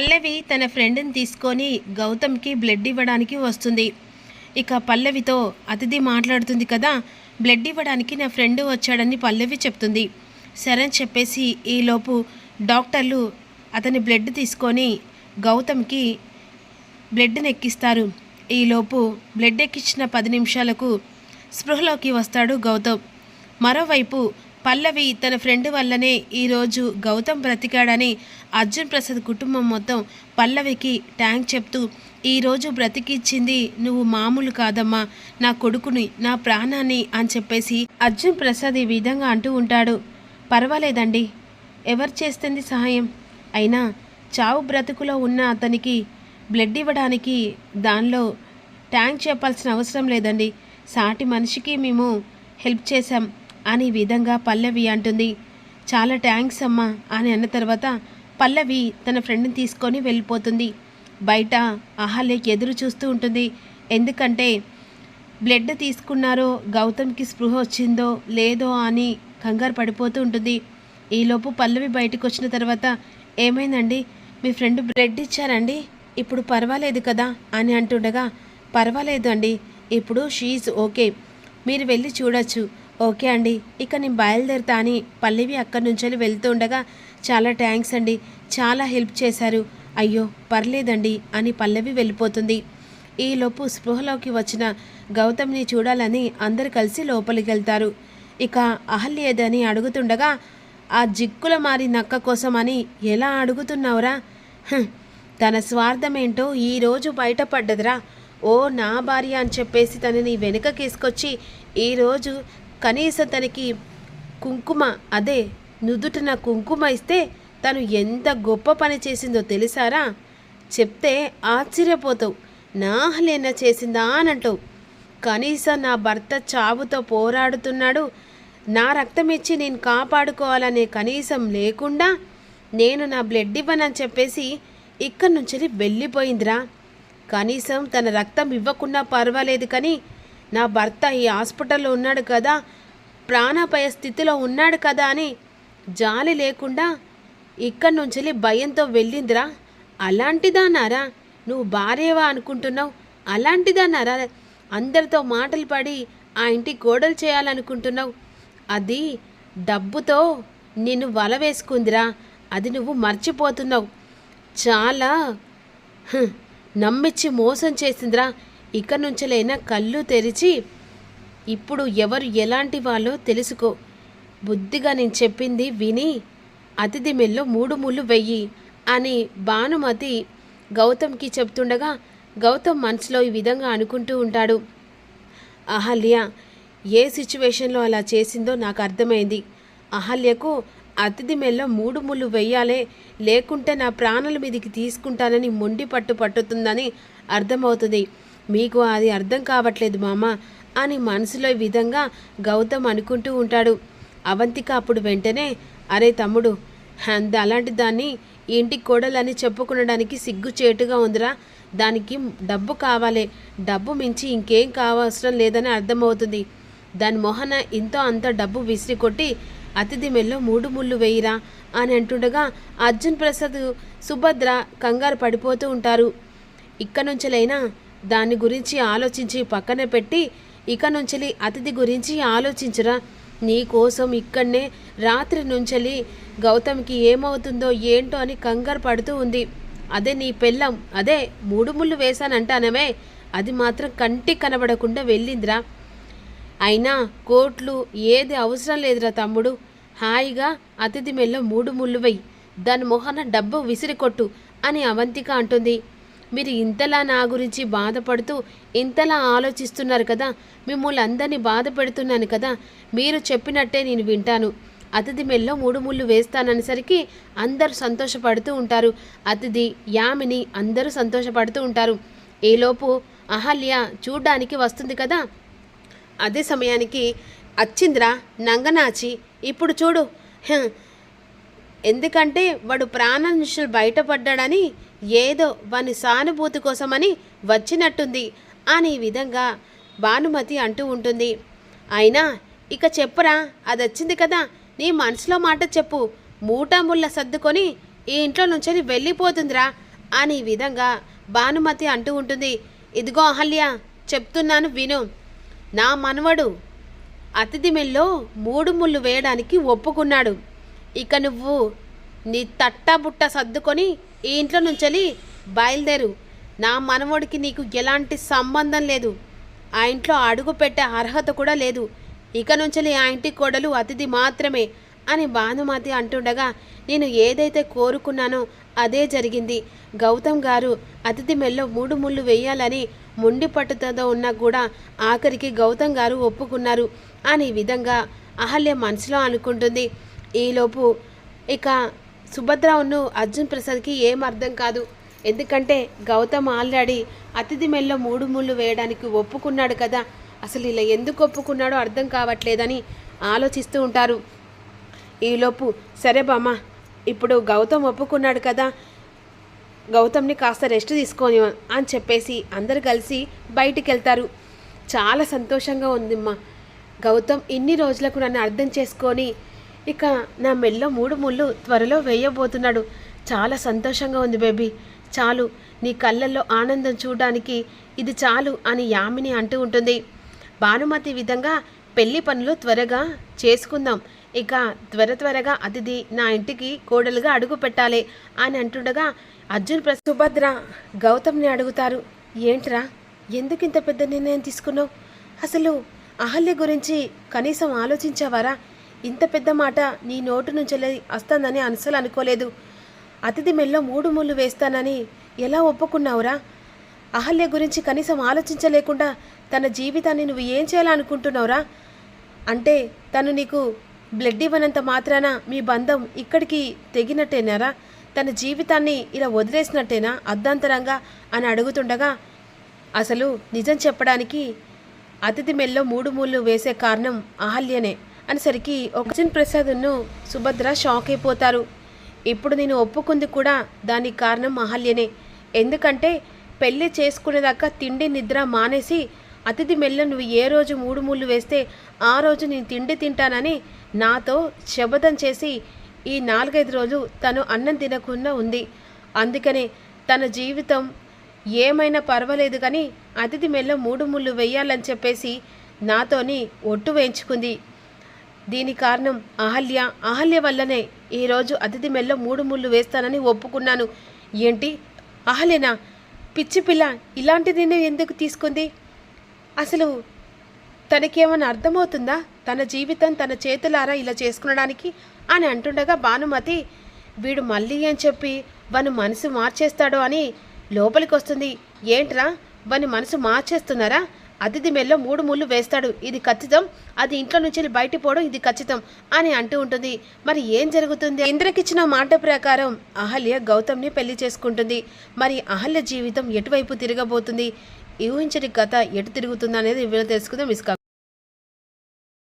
పల్లవి తన ఫ్రెండ్ని తీసుకొని గౌతమ్కి బ్లడ్ ఇవ్వడానికి వస్తుంది. ఇక పల్లవితో అతిథి మాట్లాడుతుంది కదా బ్లడ్ ఇవ్వడానికి నా ఫ్రెండ్ వచ్చాడని పల్లవి చెప్తుంది. సరే అని చెప్పేసి ఈలోపు డాక్టర్లు అతని బ్లడ్ తీసుకొని గౌతమ్కి బ్లడ్ని ఎక్కిస్తారు ఈలోపు బ్లడ్ ఎక్కించిన పది నిమిషాలకు స్పృహలోకి వస్తాడు గౌతమ్. మరోవైపు పల్లవి తన ఫ్రెండ్ వల్లనే ఈరోజు గౌతమ్ బ్రతికాడని అర్జున్ ప్రసాద్ కుటుంబం మొత్తం పల్లవికి ట్యాంక్ చెప్తూ ఈరోజు బ్రతికిచ్చింది నువ్వు మామూలు కాదమ్మా నా కొడుకుని నా ప్రాణాన్ని అని చెప్పేసి అర్జున్ ప్రసాద్ ఈ విధంగా అంటూ ఉంటాడు. పర్వాలేదండి ఎవరు చేస్తుంది సహాయం? అయినా చావు బ్రతుకులో ఉన్న అతనికి బ్లడ్ ఇవ్వడానికి దానిలో ట్యాంక్ చెప్పాల్సిన అవసరం లేదండి. సాటి మనిషికి మేము హెల్ప్ చేశాం. అని విధంగా పల్లవి అంటుంది. చాలా థ్యాంక్స్ అమ్మా అని అన్న తర్వాత పల్లవి తన ఫ్రెండ్ని తీసుకొని వెళ్ళిపోతుంది. బయట అహల్యకి ఎదురు చూస్తూ ఉంటుంది. ఎందుకంటే బ్లడ్ తీసుకున్నారో గౌతమ్కి స్పృహ వచ్చిందో లేదో అని కంగారు పడిపోతూ ఉంటుంది. ఈలోపు పల్లవి బయటకు వచ్చిన తర్వాత ఏమైందండి? మీ ఫ్రెండ్ బ్లడ్ ఇచ్చారండి? ఇప్పుడు పర్వాలేదు కదా? అని అంటుండగా పర్వాలేదు అండి. ఇప్పుడు షీజ్ ఓకే. మీరు వెళ్ళి చూడొచ్చు. ఓకే అండి. ఇక నేను బయలుదేరుతా అని పల్లవి అక్కడి నుంచి వెళ్తూ ఉండగా చాలా థ్యాంక్స్ అండి. చాలా హెల్ప్ చేశారు. అయ్యో పర్లేదండి అని పల్లవి వెళ్ళిపోతుంది. ఈలోపు స్పృహలోకి వచ్చిన గౌతమ్ని చూడాలని అందరు కలిసి లోపలికి వెళ్తారు. ఇక అహల్యేదని అడుగుతుండగా ఆ జిక్కుల మారి నక్క కోసమని ఎలా అడుగుతున్నావురా? తన స్వార్థమేంటో ఈరోజు బయటపడ్డదిరా. ఓ నా భార్య అని చెప్పేసి తనని వెనుక తీసుకొచ్చి ఈరోజు కనీసం తనకి కుంకుమ అదే నుదుటిన కుంకుమ ఇస్తే తను ఎంత గొప్ప పని చేసిందో తెలుసారా? చెప్తే ఆశ్చర్యపోతావు. నాహలేనా చేసిందా అని అంటావు కనీసం నా భర్త చావుతో పోరాడుతున్నాడు. నా రక్తం ఇచ్చి నేను కాపాడుకోవాలనే కనీసం లేకుండా నేను నా బ్లడ్ ఇవ్వనని చెప్పేసి ఇక్కడి నుంచి వెళ్ళిపోయిందిరా. కనీసం తన రక్తం ఇవ్వకుండా పర్వాలేదు కానీ నా భర్త ఈ హాస్పిటల్లో ఉన్నాడు కదా ప్రాణాపాయ స్థితిలో ఉన్నాడు కదా అని జాలి లేకుండా ఇక్కడి నుంచి భయంతో వెళ్ళిందిరా. అలాంటిదానారా నువ్వు భార్యవా అనుకుంటున్నావు? అలాంటిదానారా అందరితో మాటలు పడి ఆ ఇంటి గోడలు చేయాలనుకుంటున్నావు? అది డబ్బుతో నిన్ను వల వేసుకుందిరా. అది నువ్వు మర్చిపోతున్నావు. చాలా నమ్మిచ్చి మోసం చేసిందిరా. ఇక నుంచలైనా కళ్ళు తెరిచి ఇప్పుడు ఎవరు ఎలాంటి వాళ్ళో తెలుసుకో బుద్ధిగా నేను చెప్పింది విని అతిథి మెల్లో మూడు ముళ్ళు వెయ్యి అని భానుమతి గౌతమ్కి చెప్తుండగా గౌతమ్ మనసులో ఈ విధంగా అనుకుంటూ ఉంటాడు. అహల్య ఏ సిచ్యువేషన్లో అలా చేసిందో నాకు అర్థమైంది. అహల్యకు అతిథి మెల్లో మూడు ముళ్ళు వెయ్యాలే. లేకుంటే నా ప్రాణాల మీదకి తీసుకుంటానని మొండి పట్టు పట్టుతుందని అర్థమవుతుంది. మీకు అది అర్థం కావట్లేదు మామ అని మనసులో ఈ విధంగా గౌతమ్ అనుకుంటూ ఉంటాడు. అవంతిక అప్పుడు వెంటనే అరే తమ్ముడు అంద అలాంటి దాన్ని ఇంటి ఇంటికి కోడలని చెప్పుకునడానికి సిగ్గు చేటుగా ఉందిరా. దానికి డబ్బు కావాలి. డబ్బు మించి ఇంకేం కావసరం లేదని అర్థమవుతుంది. దాని మొహన ఇంతో అంత డబ్బు విసిరి కొట్టి అతిథి మెల్లో మూడు ముళ్ళు వేయిరా అని అంటుండగా అర్జున్ ప్రసాద్ సుభద్ర కంగారు పడిపోతూ ఉంటారు. ఇక్కడి నుంచెలైనా దాని గురించి ఆలోచించి పక్కన పెట్టి ఇక నుంచెలి అతిథి గురించి ఆలోచించురా. నీ కోసం ఇక్కడనే రాత్రి నుంచెలి గౌతమ్కి ఏమవుతుందో ఏంటో అని కంగారు పడుతూ ఉంది. అదే నీ పెళ్ళం అదే మూడు ముళ్ళు వేశానంటానమే. అది మాత్రం కంటికి కనబడకుండా వెళ్ళిందిరా. అయినా కోట్లు ఏది అవసరం లేదురా తమ్ముడు. హాయిగా అతిథి మెల్ల మూడు ముళ్ళు వెయ్యి దాని మొహన డబ్బు విసిరికొట్టు అని అవంతిక అంటుంది. మీరు ఇంతలా నా గురించి బాధపడుతూ ఇంతలా ఆలోచిస్తున్నారు కదా మిమ్మల్ని అందరినీ బాధ పెడుతున్నాను కదా మీరు చెప్పినట్టే నేను వింటాను. అతిథి మెల్లో మూడు ముళ్ళు వేస్తాననేసరికి అందరూ సంతోషపడుతూ ఉంటారు. అతిథి యామిని అందరూ సంతోషపడుతూ ఉంటారు. ఈలోపు అహల్య చూడ్డానికి వస్తుంది కదా. అదే సమయానికి అచ్చింద్రా నంగనాచి ఇప్పుడు చూడు హ్, ఎందుకంటే వాడు ప్రాణం నుంచి బయటపడ్డాడని ఏదో వాని సానుభూతి కోసమని వచ్చినట్టుంది అని ఈ విధంగా భానుమతి అంటూ ఉంటుంది. అయినా ఇక చెప్పురా అది వచ్చింది కదా నీ మనసులో మాట చెప్పు మూటాముళ్ళ సర్దుకొని ఈ ఇంట్లో నుంచి వెళ్ళిపోతుందిరా అని ఈ విధంగా భానుమతి అంటూ ఉంటుంది. ఇదిగో అహల్య చెప్తున్నాను విను. నా మనవడు అతిథి మెల్లో మూడు ముళ్ళు వేయడానికి ఒప్పుకున్నాడు. ఇక నువ్వు నీ తట్టబుట్ట సర్దుకొని ఈ ఇంట్లో నుంచెలి బయలుదేరు. నా మనవడికి నీకు ఎలాంటి సంబంధం లేదు. ఆ ఇంట్లో అడుగు పెట్టే అర్హత కూడా లేదు. ఇక నుంచి ఆ ఇంటి కోడలు అతిథి మాత్రమే అని భానుమతి అంటుండగా నేను ఏదైతే కోరుకున్నానో అదే జరిగింది. గౌతమ్ గారు అతిథి మెల్లో మూడు ముళ్ళు వేయాలని మొండి పట్టుదతో ఉన్నా కూడా ఆఖరికి గౌతమ్ గారు ఒప్పుకున్నారు. అని విధంగా అహల్య మనసులో అనుకుంటుంది. ఈలోపు ఇక సుభద్రను అర్జున్ ప్రసాద్కి ఏం అర్థం కాదు. ఎందుకంటే గౌతమ్ ఆల్రెడీ అతిథి మెల్లో మూడు ముళ్ళు వేయడానికి ఒప్పుకున్నాడు కదా. అసలు ఇలా ఎందుకు ఒప్పుకున్నాడో అర్థం కావట్లేదని ఆలోచిస్తూ ఉంటారు. ఈలోపు సరే బామ్మ ఇప్పుడు గౌతమ్ ఒప్పుకున్నాడు కదా. గౌతమ్ని కాస్త రెస్ట్ తీసుకొని అని చెప్పేసి అందరు కలిసి బయటికి వెళ్తారు చాలా సంతోషంగా ఉందిమ్మా. గౌతమ్ ఇన్ని రోజులకు నన్ను అర్థం చేసుకొని ఇక నా మెల్లో మూడు ముళ్ళు త్వరలో వేయబోతున్నాడు. చాలా సంతోషంగా ఉంది బేబీ. చాలు నీ కళ్ళల్లో ఆనందం చూడడానికి ఇది చాలు అని యామిని అంటూ ఉంటుంది. భానుమతి విధంగా పెళ్ళి పనులు త్వరగా చేసుకుందాం. ఇక త్వర త్వరగా అతిథి నా ఇంటికి కోడలుగా అడుగు పెట్టాలి అని అంటుండగా అర్జున్ ప్ర సుభద్ర గౌతమ్ని అడుగుతారు. ఏంట్రా ఎందుకు ఇంత పెద్ద నిర్ణయం తీసుకున్నావు? అసలు అహల్య గురించి కనీసం ఆలోచించావారా? ఇంత పెద్ద మాట నీ నోటు నుంచి వస్తుందని అసలు అనుకోలేదు. అతిథి మెల్లో మూడు ముళ్ళు వేస్తానని ఎలా ఒప్పుకున్నావురా? అహల్య గురించి కనీసం ఆలోచించలేకుండా తన జీవితాన్ని నువ్వు ఏం చేయాలనుకుంటున్నావురా? అంటే తను నీకు బ్లడ్ ఇవ్వనంత మాత్రాన మీ బంధం ఇక్కడికి తెగినట్టేనారా? తన జీవితాన్ని ఇలా వదిలేసినట్టేనా అర్ధాంతరంగా అని అడుగుతుండగా అసలు నిజం చెప్పడానికి అతిథి మెల్లో మూడు మూళ్ళు వేసే కారణం అహల్యనే. అనేసరికి ఒకజన్ ప్రసాద్ను సుభద్ర షాక్ అయిపోతారు. ఇప్పుడు నేను ఒప్పుకుంది కూడా దానికి కారణం మహల్యనే. ఎందుకంటే పెళ్ళి చేసుకునేదాకా తిండి నిద్ర మానేసి అతిథి మెల్ల నువ్వు ఏ రోజు మూడు ముళ్ళు వేస్తే ఆ రోజు నేను తిండి తింటానని నాతో శబదం చేసి ఈ నాలుగైదు రోజు తను అన్నం తినకుండా ఉంది. అందుకనే తన జీవితం ఏమైనా పర్వాలేదు కానీ అతిథి మెల్ల మూడు ముళ్ళు వేయాలని చెప్పేసి నాతోని ఒట్టు వేయించుకుంది. దీని కారణం అహల్య. అహల్య వల్లనే ఈరోజు అతిథి మెల్ల మూడు ముళ్ళు వేస్తానని ఒప్పుకున్నాను. ఏంటి? అహల్యనా? పిచ్చి పిల్ల ఇలాంటి ఎందుకు తీసుకుంది? అసలు తనకేమైనా అర్థమవుతుందా? తన జీవితం తన చేతులారా ఇలా చేసుకునడానికి? అని అంటుండగా భానుమతి వీడు మళ్ళీ అని చెప్పి? వాని మనసు మార్చేస్తాడో అని లోపలికి వస్తుంది ఏంట్రా? వాని మనసు మార్చేస్తున్నారా? అతిథి మెల్లో మూడు ముళ్ళు వేస్తాడు. ఇది ఖచ్చితం. అది ఇంట్లో నుంచి బయట పోవడం ఇది ఖచ్చితం అని అంటూ ఉంటుంది. మరి ఏం జరుగుతుంది? ఇంద్రకిచ్చిన మాట ప్రకారం అహల్య గౌతమ్ని పెళ్ళి చేసుకుంటుంది. మరి అహల్య జీవితం ఎటువైపు తిరగబోతుంది? ఊహించని కథ ఎటు తిరుగుతుంది అనేది వీళ్ళు తెలుసుకుందాం ఇసుక